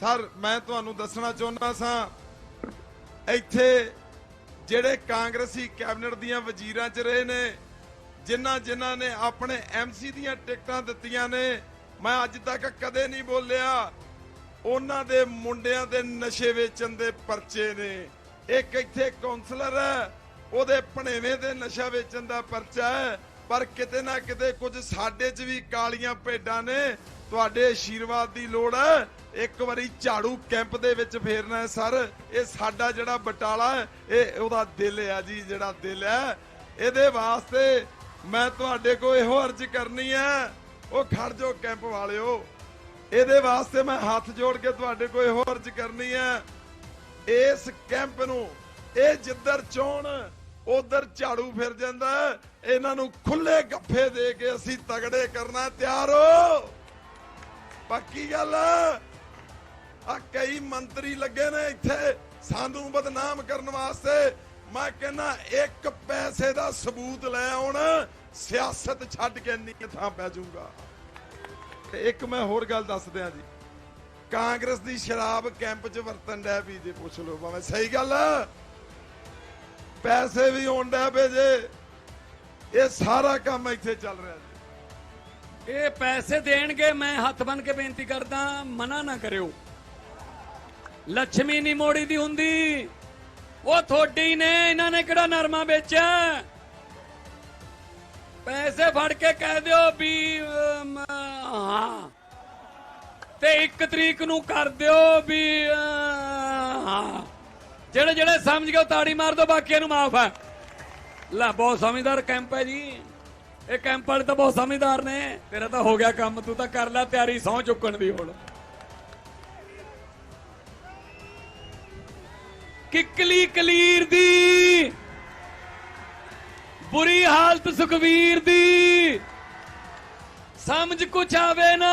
Sir, ਮੈਂ ਤੁਹਾਨੂੰ ਦੱਸਣਾ ਚਾਹੁੰਦਾ ਸਾਂ, ਇੱਥੇ ਜਿਹੜੇ ਕਾਂਗਰਸੀ ਕੈਬਨਿਟ ਦੀਆਂ ਵਜ਼ੀਰਾਂ 'ਚ ਰਹੇ ਨੇ, ਜਿਨ੍ਹਾਂ ਜਿਨ੍ਹਾਂ ਨੇ ਆਪਣੇ ਐਮਸੀ ਦੀਆਂ ਟਿਕਟਾਂ ਦਿੱਤੀਆਂ ਨੇ, ਮੈਂ ਅੱਜ ਤੱਕ ਕਦੇ ਨਹੀਂ ਬੋਲਿਆ, ਉਹਨਾਂ ਦੇ ਮੁੰਡਿਆਂ ਦੇ ਨਸ਼ੇ ਵੇਚਣ ਦੇ ਪਰਚੇ ਨੇ। ਇੱਕ ਇੱਥੇ ਕਾਉਂਸਲਰ ਹੈ, ਉਹਦੇ ਭਣੇਵੇਂ ਦੇ ਨਸ਼ਾ ਵੇਚਣ ਦਾ ਪਰਚਾ ਹੈ, ਪਰ ਕਿਤੇ ਨਾ ਕਿਤੇ ਕੁਝ ਸਾਡੇ 'ਚ ਵੀ ਕਾਲੀਆਂ ਭੇਡਾਂ ਨੇ ਤੁਹਾਡੇ ਆਸ਼ੀਰਵਾਦ ਦੀ ਲੋੜ ਹੈ। ਇੱਕ ਵਾਰੀ ਝਾੜੂ ਕੈਂਪ ਦੇ ਵਿੱਚ ਫੇਰਨਾ ਹੈ ਸਰ। ਇਹ ਸਾਡਾ ਜਿਹੜਾ ਬਟਾਲਾ ਇਹ ਉਹਦਾ ਦਿਲ ਹੈ ਜੀ, ਜਿਹੜਾ ਦਿਲ ਹੈ। ਇਹਦੇ ਵਾਸਤੇ ਮੈਂ ਤੁਹਾਡੇ ਕੋਲ ਇਹੋ ਅਰਜ਼ ਕਰਨੀ ਹੈ। ਉਹ ਖੜ ਜਾਓ ਕੈਂਪ ਵਾਲਿਓ। ਇਹਦੇ ਵਾਸਤੇ ਮੈਂ ਹੱਥ ਜੋੜ ਕੇ ਤੁਹਾਡੇ ਕੋਲ ਇਹੋ ਅਰਜ਼ ਕਰਨੀ ਹੈ। ਇਸ ਕੈਂਪ ਨੂੰ, ਇਹ ਜਿੱਧਰ ਚੋਣ, ਉਧਰ ਝਾੜੂ ਫਿਰ ਜਾਂਦਾ ਇਹਨਾਂ ਨੂੰ ਖੁੱਲੇ ਗੱਫੇ ਦੇ ਕੇ ਅਸੀਂ ਤਗੜੇ ਕਰਨਾ ਤਿਆਰ ਹੋ। ਪੱਕੀ ਗੱਲ ਆ। ਕਈ ਮੰਤਰੀ ਲੱਗੇ ਨੇ ਇੱਥੇ ਸਾਨੂੰ ਬਦਨਾਮ ਕਰਨ ਵਾਸਤੇ। ਮੈਂ ਕਹਿੰਦਾ ਇੱਕ ਪੈਸੇ ਦਾ ਸਬੂਤ ਲੈ ਆਉਣ, ਸਿਆਸਤ ਛੱਡ ਕੇ ਨਹੀਂ ਥਾਂ ਪੈ ਜਾਊਗਾ। ਤੇ ਇੱਕ ਮੈਂ ਹੋਰ ਗੱਲ ਦੱਸ ਦਿਆਂ ਜੀ। ਕਾਂਗਰਸ ਦੀ ਸ਼ਰਾਬ ਕੈਂਪ 'ਚ ਵਰਤਣ ਡੈ ਵੀ ਜੇ ਪੁੱਛ ਲਓ ਭਾਵੇਂ ਸਹੀ ਗੱਲ ਪੈਸੇ ਵੀ ਹੋਣ ਡੈ ਪਏ ਜੇ। ਇਹ ਸਾਰਾ ਕੰਮ ਇੱਥੇ ਚੱਲ ਰਿਹਾ ਜੀ। ਇਹ ਪੈਸੇ ਦੇਣਗੇ, ਮੈਂ ਹੱਥ ਬੰਨ ਕੇ ਬੇਨਤੀ ਕਰਦਾ, ਮਨਾ ਨਾ ਕਰਿਓ। ਲక్ష్ਮੀ ਨਹੀਂ ਮੋੜੀ ਦੀ ਹੁੰਦੀ। ਉਹ ਥੋੜੀ ਨੇ, ਇਹਨਾਂ ਨੇ ਕਿਹੜਾ ਨਰਮਾ ਵੇਚਿਆ? ਪੈਸੇ ਫੜ ਕੇ ਕਹਿ ਦਿਓ ਵੀ ਹਾਂ। ਤੇ 1 ਤਰੀਕ ਨੂੰ ਕਰ ਦਿਓ ਵੀ ਹਾਂ। ਜਿਹੜੇ ਜਿਹੜੇ ਸਮਝ ਗਏ ਤਾੜੀ ਮਾਰ ਦਿਓ, ਬਾਕੀਆਂ ਨੂੰ ਮਾਫ ਹੈ। ਲੈ, ਬਹੁਤ ਸਮਝਦਾਰ ਕੈਂਪ ਹੈ ਜੀ। ਇਹ ਕੈਂਪ ਵਾਲੇ ਤਾਂ ਬਹੁਤ ਸਮਝਦਾਰ ਨੇ। ਤੇਰਾ ਤਾਂ ਹੋ ਗਿਆ ਕੰਮ, ਤੂੰ ਤਾਂ ਕਰ ਲੈ ਤਿਆਰੀ, ਸਹੁੰ ਚੁੱਕਣ ਦੀ ਹੁਣ। ਕਿੱਕਲੀ ਕਲੀਰ ਦੀ, ਬੁਰੀ ਹਾਲਤ ਸੁਖਵੀਰ ਦੀ, ਸਮਝ ਕੁਛ ਆਵੇ ਨਾ,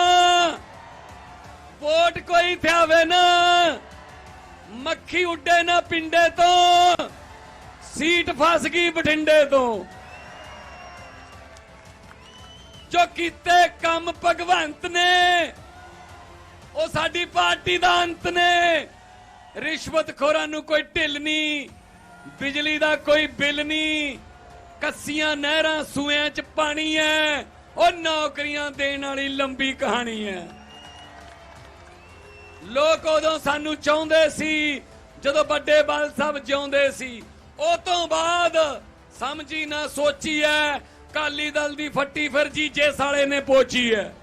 ਵੋਟ ਕੋਈ ਥਿਆਵੇ ਨਾ, ਮੱਖੀ ਉੱਡੇ ਨਾ ਪਿੰਡੇ ਤੋਂ, ਸੀਟ ਫਸ ਗਈ ਬਠਿੰਡੇ ਤੋਂ। ਜੋ ਕੀਤੇ ਕੰਮ ਭਗਵੰਤ ਨੇ, ਉਹ ਸਾਡੀ ਪਾਰਟੀ ਦਾ ਅੰਤ ਨੇ। ਰਿਸ਼ਵਤਖੋਰਾਂ ਨੂੰ ਕੋਈ ਢਿੱਲ ਨਹੀਂ, ਬਿਜਲੀ ਦਾ ਕੋਈ ਬਿੱਲ ਨਹੀਂ, ਕੱਸੀਆਂ ਨਹਿਰਾਂ ਸੂਆਂ 'ਚ ਪਾਣੀ ਹੈ ਉਹ ਨੌਕਰੀਆਂ ਦੇਣ ਵਾਲੀ ਲੰਬੀ ਕਹਾਣੀ ਹੈ ਲੋਕ ਉਦੋਂ ਸਾਨੂੰ ਚਾਹੁੰਦੇ ਸੀ, ਜਦੋਂ ਵੱਡੇ ਬਾਲ ਸਾਹਿਬ ਜਿਉਂਦੇ ਸੀ, ਉਹ ਤੋਂ ਬਾਅਦ ਸਮਝੀ ਨਾ ਸੋਚੀ ਐ ਕਾਲੀ ਦਲ ਦੀ ਫੱਟੀ ਫਿਰ ਜੀਜੇ ਸਾਲੇ ਨੇ ਪੋਚੀ ਹੈ।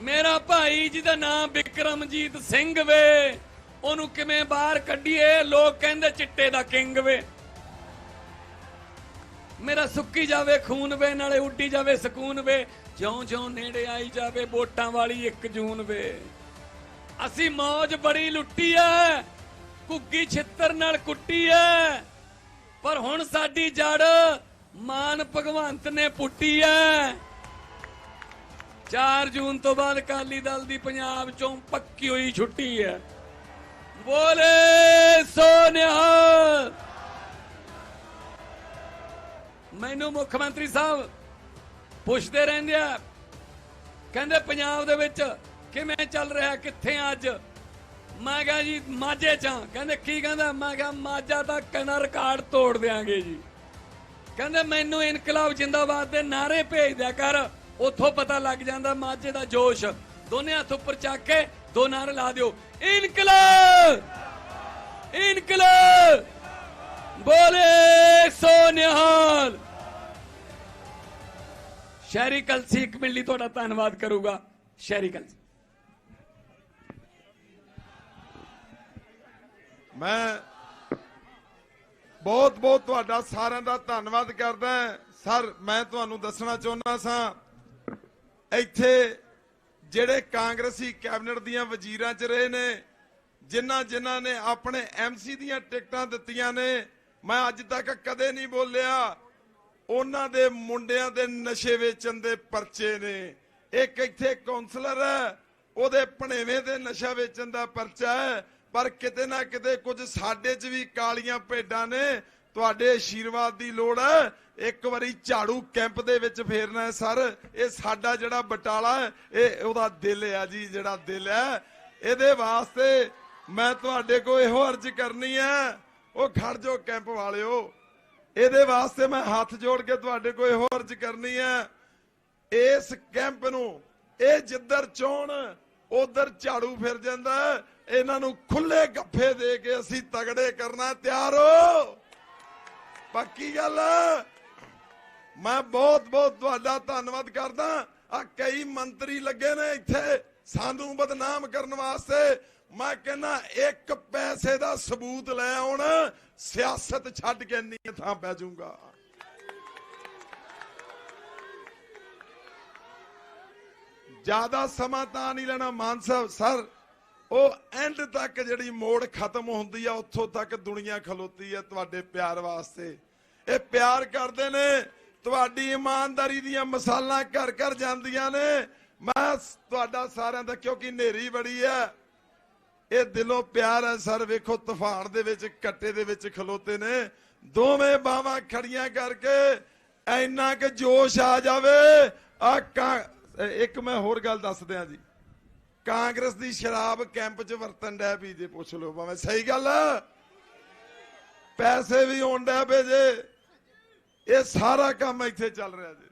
ਮੇਰਾ ਭਾਈ ਜਿਹਦਾ ਨਾਮ ਵਿਕਰਮਜੀਤ ਸਿੰਘ ਵੇ। ਉਹਨੂੰ ਕਿਵੇਂ ਬਾਹਰ ਕੱਢੀਏ? ਲੋਕ ਕਹਿੰਦੇ ਚਿੱਟੇ ਦਾ ਕਿੰਗ ਵੇ। ਮੇਰਾ ਸੁੱਕੀ ਜਾਵੇ, ਖੂਨ ਵੇ, ਨਾਲੇ ਉੱਡੀ ਜਾਵੇ, ਸਕੂਨ ਵੇ। ਜਿਉਂ-ਜਿਉਂ ਨੇੜੇ ਆਈ ਜਾਵੇ, ਵੋਟਾਂ ਵਾਲੀ 1 ਜੂਨ ਵੇ। ਅਸੀਂ ਮੌਜ ਬੜੀ ਲੁੱਟੀ ਐ ਕੁੱਗੀ ਛਿੱਤਰ ਨਾਲ ਕੁੱਟੀ ਐ ਪਰ ਹੁਣ ਸਾਡੀ ਜੜ ਮਾਨ ਭਗਵੰਤ ਨੇ ਪੁੱਟੀ ਐ। 4 ਜੂਨ ਤੋਂ ਬਾਅਦ ਕਾਲੀ ਦਲ ਦੀ ਪੰਜਾਬ ਚੋਂ ਪੱਕੀ ਹੋਈ ਛੁੱਟੀ ਐ। ਬੋਲੇ ਸੋਨਿਹਾਲ ਮੈਨੂੰ ਮੁੱਖ ਮੰਤਰੀ ਸਾਹਿਬ ਪੁੱਛਦੇ ਰਹਿੰਦੇ ਆ, ਕਹਿੰਦੇ ਪੰਜਾਬ ਦੇ ਵਿੱਚ ਕਿਵੇਂ ਚੱਲ ਰਿਹਾ, ਕਿੱਥੇ ਅੱਜ? ਮੈਂ ਕਿਹਾ ਜੀ, ਮਾਝੇ ਚ ਆਂ। ਕਹਿੰਦੇ, ਕੀ ਕਹਿੰਦਾ? ਮੈਂ ਕਿਹਾ, ਮਾਝਾ ਤਾਂ ਕਹਿੰਦਾ ਰਿਕਾਰਡ ਤੋੜ ਦਿਆਂਗੇ ਜੀ। ਕਹਿੰਦੇ, ਮੈਨੂੰ ਇਨਕਲਾਬ ਜਿੰਦਾਬਾਦ ਦੇ ਨਾਰੇ ਭੇਜ ਦਿਆ ਕਰ। ਉੱਥੋਂ ਪਤਾ ਲੱਗ ਜਾਂਦਾ ਮਾਝੇ ਦਾ ਜੋਸ਼। ਦੋਨੇ ਹੱਥ ਉੱਪਰ ਚੱਕ ਕੇ ਦੋ ਨਾਰੇ ਲਾ ਦਿਓ। ਇਨਕਲਾਬ! ਇਨਕਲਾਬ! ਬੋਲੇ ਸੋ ਨਿਹਾਲ ਸ਼ਹਿਰੀ ਕਲਸੀ ਇੱਕ ਮਿੰਟ ਲਈ ਤੁਹਾਡਾ ਧੰਨਵਾਦ ਕਰੂਗਾ। ਸ਼ਹਿਰੀ ਕਲਸੀ। ਮੈਂ ਬਹੁਤ ਬਹੁਤ ਤੁਹਾਡਾ ਸਾਰਿਆਂ ਦਾ ਧੰਨਵਾਦ ਕਰਦਾ ਸਰ, ਮੈਂ ਤੁਹਾਨੂੰ ਦੱਸਣਾ ਚਾਹੁੰਦਾ ਸਾਂ, ਇੱਥੇ ਜਿਹੜੇ ਕਾਂਗਰਸੀ ਕੈਬਨਿਟ ਦੀਆਂ ਵਜ਼ੀਰਾਂ 'ਚ ਰਹੇ ਨੇ, ਜਿਨ੍ਹਾਂ ਜਿਨ੍ਹਾਂ ਨੇ ਆਪਣੇ ਐਮਸੀ ਦੀਆਂ ਟਿਕਟਾਂ ਦਿੱਤੀਆਂ ਨੇ, ਮੈਂ ਅੱਜ ਤੱਕ ਕਦੇ ਨਹੀਂ ਬੋਲਿਆ, ਉਹਨਾਂ ਦੇ ਮੁੰਡਿਆਂ ਦੇ ਨਸ਼ੇ ਵੇਚਣ ਦੇ ਪਰਚੇ ਨੇ। ਇੱਕ ਇੱਥੇ ਕਾਉਂਸਲਰ ਹੈ, ਉਹਦੇ ਭਣੇਵੇਂ ਦੇ ਨਸ਼ਾ ਵੇਚਣ ਦਾ ਪਰਚਾ ਹੈ ਪਰ ਕਿਤੇ ਨਾ ਕਿਤੇ ਕੁਝ ਸਾਡੇ 'ਚ ਵੀ ਕਾਲੀਆਂ ਭੇਡਾਂ ਨੇ, ਤੁਹਾਡੇ ਆਸ਼ੀਰਵਾਦ ਦੀ ਲੋੜ ਹੈ ਇੱਕ ਵਾਰੀ ਝਾੜੂ ਕੈਂਪ ਦੇ ਵਿੱਚ ਫੇਰਨਾ ਹੈ ਸਰ। ਇਹ ਸਾਡਾ ਜਿਹੜਾ ਬਟਾਲਾ ਹੈ, ਇਹ ਉਹਦਾ ਦਿਲ ਹੈ ਜੀ, ਜਿਹੜਾ ਦਿਲ ਹੈ ਇਹਦੇ ਵਾਸਤੇ ਮੈਂ ਤੁਹਾਡੇ ਕੋਲ ਇਹੋ ਅਰਜ਼ ਕਰਨੀ ਹੈ ਉਹ ਖੜ ਜੋ ਕੈਂਪ ਵਾਲਿਓ। ਇਹਦੇ ਵਾਸਤੇ ਮੈਂ ਹੱਥ ਜੋੜ ਕੇ ਤੁਹਾਡੇ ਕੋਲ ਇਹੋ ਅਰਜ਼ ਕਰਨੀ ਹੈ ਇਸ ਕੈਂਪ ਨੂੰ ਇਹ ਜਿੱਧਰ ਚੋਣ ਉਧਰ ਝਾੜੂ ਫਿਰ ਜਾਂਦਾ ਇਹਨਾਂ ਨੂੰ ਖੁੱਲੇ ਗੱਫੇ ਦੇ ਕੇ ਅਸੀਂ ਤਗੜੇ ਕਰਨਾ ਤਿਆਰ ਹੋ। ਪੱਕੀ ਗੱਲ, ਮੈਂ ਬਹੁਤ ਬਹੁਤ ਤੁਹਾਡਾ ਧੰਨਵਾਦ ਕਰਦਾ। ਆ ਕਈ ਮੰਤਰੀ ਲੱਗੇ ਨੇ ਇੱਥੇ ਸਾਨੂੰ ਬਦਨਾਮ ਕਰਨ ਵਾਸਤੇ। ਮੈਂ ਕਹਿੰਦਾ ਇੱਕ ਪੈਸੇ ਦਾ ਸਬੂਤ ਲੈ ਆਉਣ, ਸਿਆਸਤ ਛੱਡ ਕੇ ਨਹੀਂ ਥਾਂ ਪੈ ਜਾਊਗਾ। ਜ਼ਿਆਦਾ ਸਮਾਂ ਤਾਂ ਨਹੀਂ ਲੈਣਾ ਮਾਨ ਸਾਹਿਬ, ਸਰ। ਉਹ ਐਂਡ ਤੱਕ ਜਿਹੜੀ ਮੋੜ ਖਤਮ ਹੁੰਦੀ ਆ, ਉੱਥੋਂ ਤੱਕ ਦੁਨੀਆ ਖਲੋਤੀ ਆ ਤੁਹਾਡੇ ਪਿਆਰ ਵਾਸਤੇ। ਇਹ ਪਿਆਰ ਕਰਦੇ ਨੇ, ਤੁਹਾਡੀ ਇਮਾਨਦਾਰੀ ਦੀਆਂ ਮਿਸਾਲਾਂ ਘਰ ਘਰ ਜਾਂਦੀਆਂ ਨੇ। ਮੈਂ ਤੁਹਾਡਾ ਸਾਰਿਆਂ ਦਾ ਕਿਉਂਕਿ ਨੇਰੀ ਬੜੀ ਆ। ਇਹ ਦਿਲੋਂ ਪਿਆਰ ਹੈ ਸਰ, ਵੇਖੋ ਤੂਫਾਨ ਦੇ ਵਿੱਚ, ਕੱਟੇ ਦੇ ਵਿੱਚ ਖਲੋਤੇ ਨੇ। ਦੋਵੇਂ ਬਾਹਾਂ ਖੜੀਆਂ ਕਰਕੇ ਇੰਨਾ ਕਿ ਜੋਸ਼ ਆ ਜਾਵੇ ਆ ਇੱਕ ਮੈਂ ਹੋਰ ਗੱਲ ਦੱਸ ਦਿਆਂ ਜੀ। ਕਾਂਗਰਸ ਦੀ ਸ਼ਰਾਬ ਕੈਂਪ 'ਚ ਵਰਤਨ ਡੈ ਵੀ ਜੇ ਪੁੱਛ ਲਓ ਭਾਵੇਂ। ਸਹੀ ਗੱਲ? ਪੈਸੇ ਵੀ ਆਉਣ ਡੈ ਪਏ ਜੇ। ਇਹ ਸਾਰਾ ਕੰਮ ਇੱਥੇ ਚੱਲ ਰਿਹਾ ਜੀ।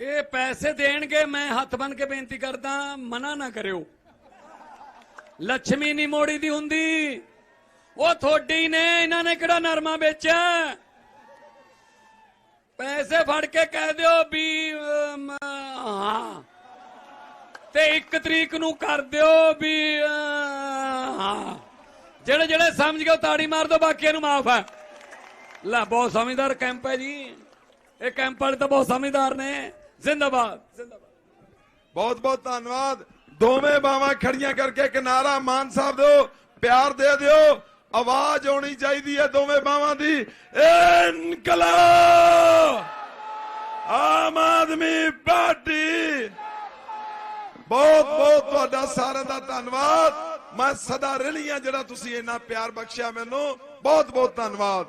ਇਹ ਪੈਸੇ ਦੇਣਗੇ, ਮੈਂ ਹੱਥ ਬੰਨ ਕੇ ਬੇਨਤੀ ਕਰਦਾ, ਮਨਾ ਨਾ ਕਰਿਓ। ਲక్ష్ਮੀ ਨਹੀਂ ਮੋੜੀ ਦੀ ਹੁੰਦੀ। ਉਹ ਥੋੜੀ ਨੇ, ਇਹਨਾਂ ਨੇ ਕਿਹੜਾ ਨਰਮਾ ਵੇਚਿਆ? ਪੈਸੇ ਫੜ ਕੇ ਕਹਿ ਦਿਓ ਵੀ ਅਮ, ਹਾਂ ਤੇ ਇੱਕ ਤਰੀਕ ਨੂੰ ਕਰ ਦਿਓ ਵੀ ਜਿਹੜੇ ਜਿਹੜੇ ਸਮਝ ਗਏ ਤਾੜੀ ਮਾਰ ਦਿਓ, ਬਾਕੀਆਂ ਨੂੰ ਮਾਫ ਹੈ। ਲੈ, ਬਹੁਤ ਸਮਝਦਾਰ ਕੈਂਪ ਹੈ ਜੀ। ਇਹ ਕੈਂਪ ਵਾਲੇ ਤਾਂ ਬਹੁਤ ਸਮਝਦਾਰ ਨੇ। ਜ਼ਿੰਦਾਬਾਦ। ਜ਼ਿੰਦਾਬਾਦ ਬਹੁਤ ਬਹੁਤ ਧੰਨਵਾਦ। ਦੋਵੇਂ ਬਾਵਾਂ ਖੜੀਆਂ ਕਰਕੇ ਕਿਨਾਰਾ ਮਾਨ ਸਾਹਿਬ ਦਿਓ, ਪਿਆਰ ਦੇ ਦਿਓ। ਆਵਾਜ਼ ਆਉਣੀ ਚਾਹੀਦੀ ਹੈ ਦੋਵੇਂ ਬਾਵਾਂ ਦੀ। ਇਨਕਲਾਬ! ਆਮ ਆਦਮੀ ਪਾਰਟੀ ਬਹੁਤ ਬਹੁਤ ਤੁਹਾਡਾ ਸਾਰਿਆਂ ਦਾ ਧੰਨਵਾਦ। ਮੈਂ ਸਦਾ ਰਲੀਆਂ ਜਿਹੜਾ ਤੁਸੀਂ ਇੰਨਾ ਪਿਆਰ ਬਖਸ਼ਿਆ ਮੈਨੂੰ। ਬਹੁਤ ਬਹੁਤ ਧੰਨਵਾਦ।